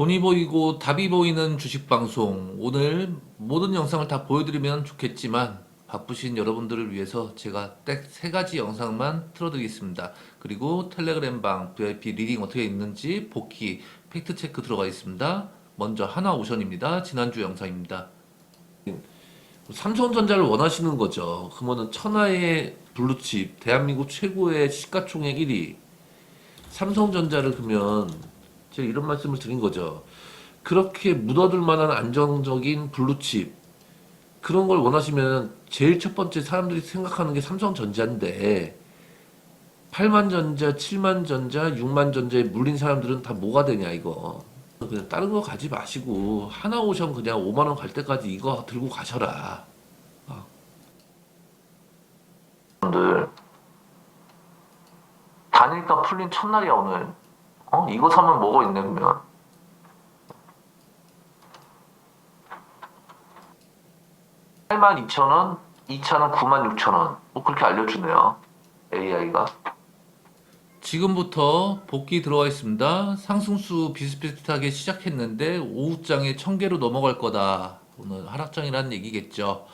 돈이 보이고 답이 보이는 주식 방송. 오늘 모든 영상을 다 보여드리면 좋겠지만 바쁘신 여러분들을 위해서 제가 딱 세 가지 영상만 틀어드리겠습니다. 그리고 텔레그램 방 VIP 리딩 어떻게 있는지 복귀 팩트 체크 들어가 있습니다. 먼저 하나 오션입니다. 지난주 영상입니다. 삼성전자를 원하시는 거죠. 그러면은 천하의 블루칩, 대한민국 최고의 시가총액 1위. 삼성전자를 그러면 제가 이런 말씀을 드린 거죠. 그렇게 묻어둘 만한 안정적인 블루칩 그런 걸 원하시면 제일 첫 번째 사람들이 생각하는 게 삼성전자인데 8만 전자, 7만 전자, 6만 전자에 물린 사람들은 다 뭐가 되냐 이거. 그냥 다른 거 가지 마시고 하나 오션 그냥 5만 원 갈 때까지 이거 들고 가셔라. 어. 여러분들 다니까 풀린 첫날이야 오늘. 어 이거 사면 뭐가 있네 그러면. 82,000원, 2차는 96,000원. 뭐 그렇게 알려주네요. AI가. 지금부터 복귀 들어와 있습니다. 상승수 비슷비슷하게 시작했는데 오후장에 1000개로 넘어갈 거다. 오늘 하락장이라는 얘기겠죠.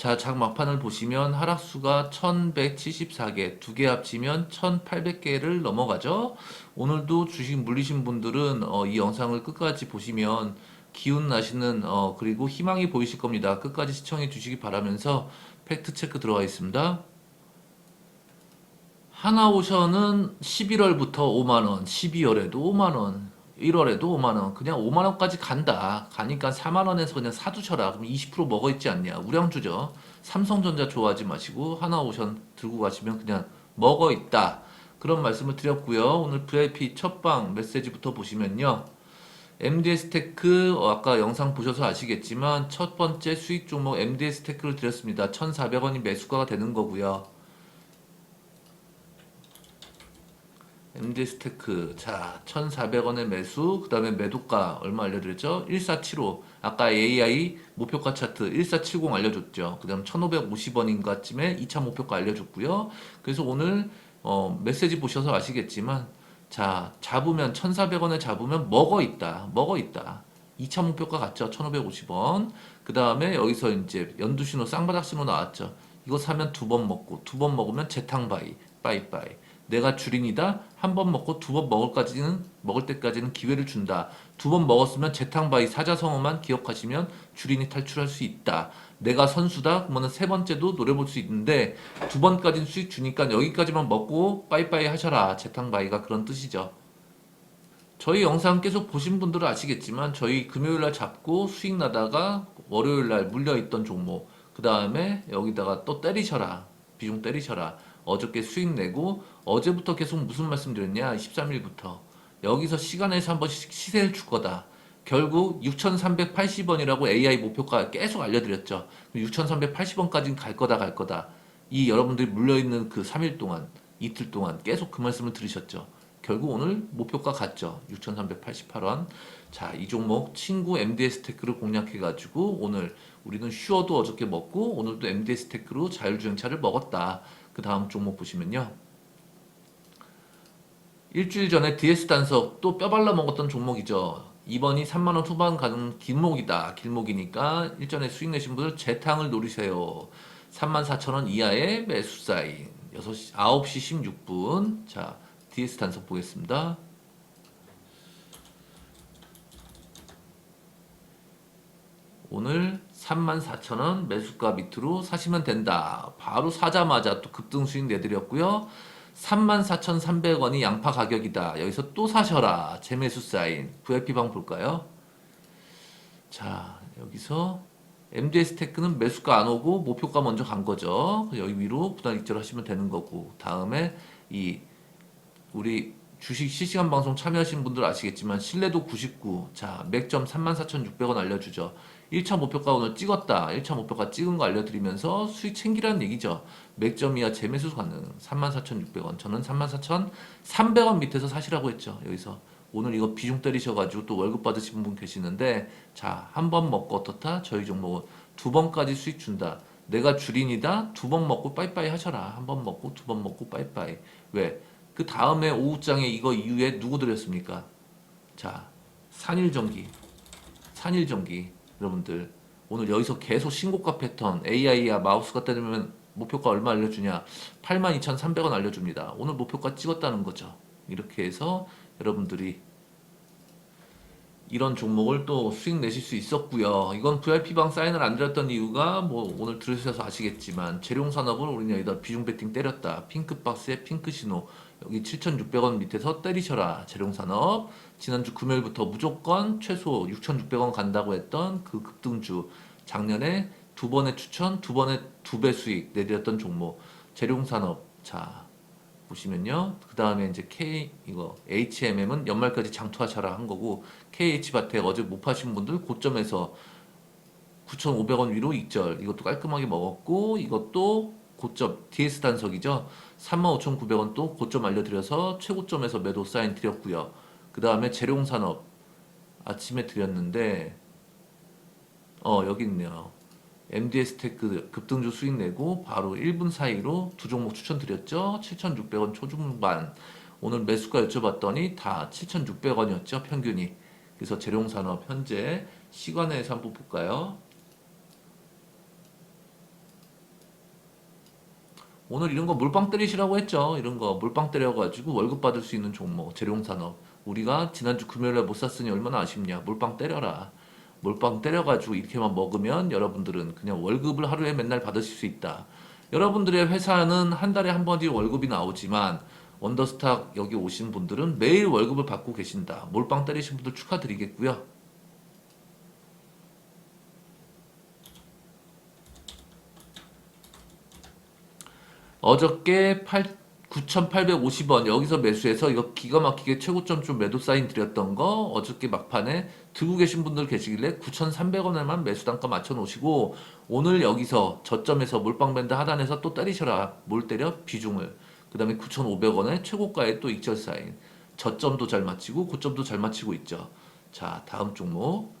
자, 장 막판을 보시면 하락수가 1174개, 두 개 합치면 1800개를 넘어가죠. 오늘도 주식 물리신 분들은 어, 이 영상을 끝까지 보시면 기운 나시는 어, 그리고 희망이 보이실 겁니다. 끝까지 시청해 주시기 바라면서 팩트 체크 들어가 있습니다. 하나오션은 11월부터 5만원, 12월에도 5만원, 1월에도 5만원, 그냥 5만원까지 간다. 가니까 4만원에서 그냥 사두셔라. 그럼 20% 먹어있지 않냐. 우량주죠. 삼성전자 좋아하지 마시고 하나오션 들고 가시면 그냥 먹어있다. 그런 말씀을 드렸고요. 오늘 VIP 첫방 메시지부터 보시면요. MDS 테크 어, 아까 영상 보셔서 아시겠지만 첫 번째 수익 종목 MDS 테크를 드렸습니다. 1,400원이 매수가가 되는 거고요. MDS 테크. 자 1,400원의 매수 그 다음에 매도가 얼마 알려드렸죠? 1475 아까 AI 목표가 차트 1470 알려줬죠. 그 다음 1,550원인가쯤에 2차 목표가 알려줬고요. 그래서 오늘 어, 메시지 보셔서 아시겠지만 자 잡으면 1,400원에 잡으면 먹어 있다 먹어 있다. 2차 목표가 같죠? 1,550원. 그 다음에 여기서 이제 연두 신호 쌍바닥 신호 나왔죠? 이거 사면 두 번 먹고 두 번 먹으면 재탕바이 빠이빠이. 내가 주린이다 한 번 먹고 두 번 먹을까지는 먹을 때까지는 기회를 준다. 두 번 먹었으면 재탕바이 사자성어만 기억하시면 주린이 탈출할 수 있다. 내가 선수다? 그러면 세 번째도 노려볼 수 있는데 두 번까지는 수익 주니까 여기까지만 먹고 빠이빠이 하셔라. 재탕바이가 그런 뜻이죠. 저희 영상 계속 보신 분들은 아시겠지만 저희 금요일날 잡고 수익 나다가 월요일날 물려있던 종목 그 다음에 여기다가 또 때리셔라. 비중 때리셔라 어저께 수익 내고 어제부터 계속 무슨 말씀 드렸냐? 13일부터. 여기서 시간에서 한 번씩 시세를 줄 거다. 결국 6,380원이라고 AI 목표가 계속 알려드렸죠. 6,380원까지는 갈 거다 갈 거다. 이 여러분들이 물려있는 그 3일 동안 이틀 동안 계속 그 말씀을 들으셨죠. 결국 오늘 목표가 갔죠. 6,388원. 자 이 종목 친구 MDS 테크를 공략해가지고 오늘 우리는 슈어도 어저께 먹고 오늘도 MDS 테크로 자율주행차를 먹었다 그 다음 종목 보시면요. 일주일 전에 DS 단석 또 뼈발라 먹었던 종목이죠. 이번이 3만원 후반 가는 길목이다. 길목이니까 일전에 수익 내신 분들 재탕을 노리세요. 34,000원 이하의 매수 사인. 6시, 9시 16분. 자, DS 단석 보겠습니다. 오늘 34,000원 매수가 밑으로 사시면 된다. 바로 사자마자 또 급등 수익 내드렸고요. 34,300원이 양파 가격이다. 여기서 또 사셔라. 재매수 사인. VIP방 볼까요? 자, 여기서 MDS 테크는 매수가 안 오고 목표가 먼저 간 거죠. 여기 위로 부단 익절 하시면 되는 거고. 다음에 이 우리 주식 실시간 방송 참여하신 분들 아시겠지만 신뢰도 99. 자, 맥점 34,600원 알려주죠. 1차 목표가 오늘 찍었다. 1차 목표가 찍은 거 알려드리면서 수익 챙기라는 얘기죠. 맥점 이하 재매수 가능. 34,600원. 저는 34,300원 밑에서 사시라고 했죠. 여기서. 오늘 이거 비중 때리셔가지고 또 월급 받으신 분 계시는데 자, 한 번 먹고 어떻다? 저희 종목은 두 번까지 수익 준다. 내가 주린이다. 두 번 먹고 빠이빠이 하셔라. 한 번 먹고 두 번 먹고 빠이빠이. 왜? 그 다음에 오후장에 이거 이후에 누구 드렸습니까? 자, 산일전기, 산일전기 여러분들 오늘 여기서 계속 신고가 패턴 AI야 마우스가 때리면 목표가 얼마 알려주냐 82,300원 알려줍니다. 오늘 목표가 찍었다는 거죠. 이렇게 해서 여러분들이 이런 종목을 또 수익 내실 수 있었고요. 이건 VIP방 사인을 안 드렸던 이유가 뭐 오늘 들으셔서 아시겠지만 재룡산업을 우리는 여기다 비중 배팅 때렸다. 핑크박스에 핑크 신호 여기 7,600원 밑에서 때리셔라. 재룡산업 지난주 금요일부터 무조건 최소 6,600원 간다고 했던 그 급등주 작년에 두 번의 추천 두 번의 두 배 수익 내드렸던 종목 재룡산업 자 보시면요. 그 다음에 이제 K 이거 HMM은 연말까지 장투하셔라 한 거고 KH바텍 어제 못 파신 분들 고점에서 9,500원 위로 익절 이것도 깔끔하게 먹었고 이것도 고점 DS 단석이죠. 35,900원 또 고점 알려드려서 최고점에서 매도 사인 드렸고요. 그 다음에 재룡산업 아침에 드렸는데 어 여기 있네요. MDS 테크 급등주 수익 내고 바로 1분 사이로 두 종목 추천드렸죠. 7,600원 초중반. 오늘 매수가 여쭤봤더니 다 7,600원이었죠. 평균이. 그래서 재룡산업 현재 시간에서 한번 볼까요? 오늘 이런 거 몰빵 때리시라고 했죠. 이런 거 몰빵 때려가지고 월급 받을 수 있는 종목 재룡산업. 우리가 지난주 금요일에 못 샀으니 얼마나 아쉽냐. 몰빵 때려라. 몰빵 때려가지고 이렇게만 먹으면 여러분들은 그냥 월급을 하루에 맨날 받으실 수 있다. 여러분들의 회사는 한 달에 한 번이 월급이 나오지만 원더스탁 여기 오신 분들은 매일 월급을 받고 계신다. 몰빵 때리신 분들 축하드리겠고요. 어저께 8, 9,850원 여기서 매수해서 이거 기가 막히게 최고점 좀 매도 사인 드렸던 거 어저께 막판에 들고 계신 분들 계시길래 9,300원에만 매수 단가 맞춰 놓으시고 오늘 여기서 저점에서 몰빵밴드 하단에서 또 때리셔라. 뭘 때려? 비중을. 그 다음에 9,500원에 최고가에 또 익절 사인. 저점도 잘 맞히고 고점도 잘 맞히고 있죠. 자 다음 종목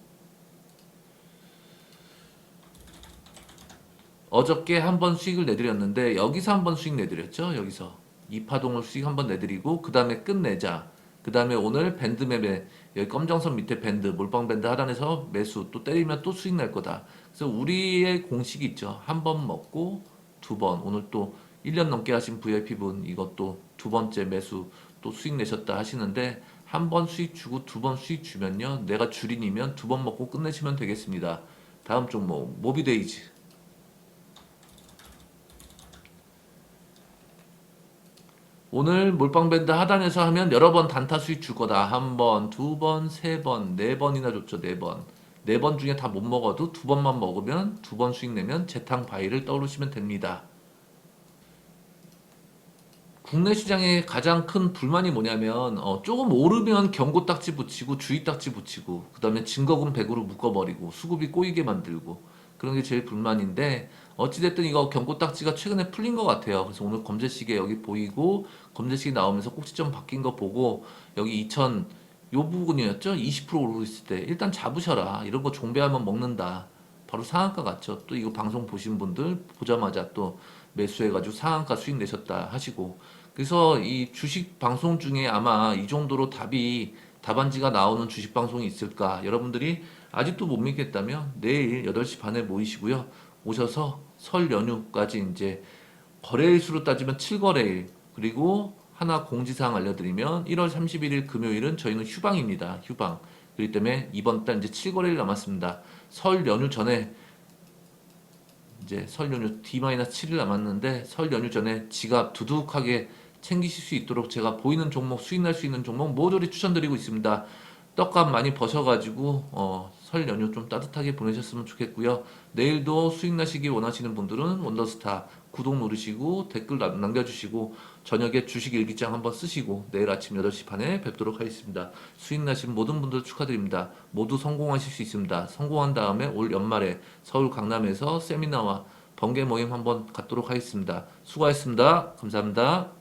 어저께 한 번 수익을 내드렸는데 여기서 한 번 수익 내드렸죠 여기서 이 파동을 수익 한 번 내드리고 그 다음에 끝내자. 그 다음에 오늘 밴드 맵에 여기 검정선 밑에 밴드 몰빵 밴드 하단에서 매수 또 때리면 또 수익 날 거다. 그래서 우리의 공식이 있죠. 한 번 먹고 두 번. 오늘 또 1년 넘게 하신 VIP 분 이것도 두 번째 매수 또 수익 내셨다 하시는데 한 번 수익 주고 두 번 수익 주면요. 내가 주린이면 두 번 먹고 끝내시면 되겠습니다. 다음 종목 모비데이즈. 오늘 몰빵밴드 하단에서 하면 여러 번 단타 수익 줄 거다. 한 번, 두 번, 세 번, 네 번이나 줬죠. 네 번. 네 번 중에 다 못 먹어도 두 번만 먹으면 두 번 수익 내면 재탕 바이를 떠오르시면 됩니다. 국내 시장의 가장 큰 불만이 뭐냐면 어, 조금 오르면 경고 딱지 붙이고 주의 딱지 붙이고 그 다음에 증거금 100으로 묶어버리고 수급이 꼬이게 만들고 그런 게 제일 불만인데 어찌됐든 이거 경고 딱지가 최근에 풀린 것 같아요. 그래서 오늘 검제시계 여기 보이고 검제시계 나오면서 꼭지점 바뀐 거 보고 여기 2000 요 부분이었죠? 20% 오르고 있을 때 일단 잡으셔라. 이런 거 종배하면 먹는다. 바로 상한가 같죠. 또 이거 방송 보신 분들 보자마자 또 매수해가지고 상한가 수익 내셨다 하시고 그래서 이 주식 방송 중에 아마 이 정도로 답이 답안지가 나오는 주식 방송이 있을까? 여러분들이 아직도 못 믿겠다면 내일 8시 반에 모이시고요. 오셔서 설 연휴까지 이제 거래일 수로 따지면 7거래일 그리고 하나 공지사항 알려드리면 1월 31일 금요일은 저희는 휴방입니다. 휴방. 그렇기 때문에 이번 달 이제 7거래일 남았습니다. 설 연휴 전에 이제 설 연휴 D-7일 남았는데 설 연휴 전에 지갑 두둑하게 챙기실 수 있도록 제가 보이는 종목 수익 날 수 있는 종목 모조리 추천드리고 있습니다. 떡값 많이 버셔가지고 어, 설 연휴 좀 따뜻하게 보내셨으면 좋겠고요. 내일도 수익 나시기 원하시는 분들은 원더스타 구독 누르시고 댓글 남- 남겨주시고 저녁에 주식 일기장 한번 쓰시고 내일 아침 8시 반에 뵙도록 하겠습니다. 수익 나신 모든 분들 축하드립니다. 모두 성공하실 수 있습니다. 성공한 다음에 올 연말에 서울 강남에서 세미나와 번개 모임 한번 갖도록 하겠습니다. 수고하셨습니다. 감사합니다.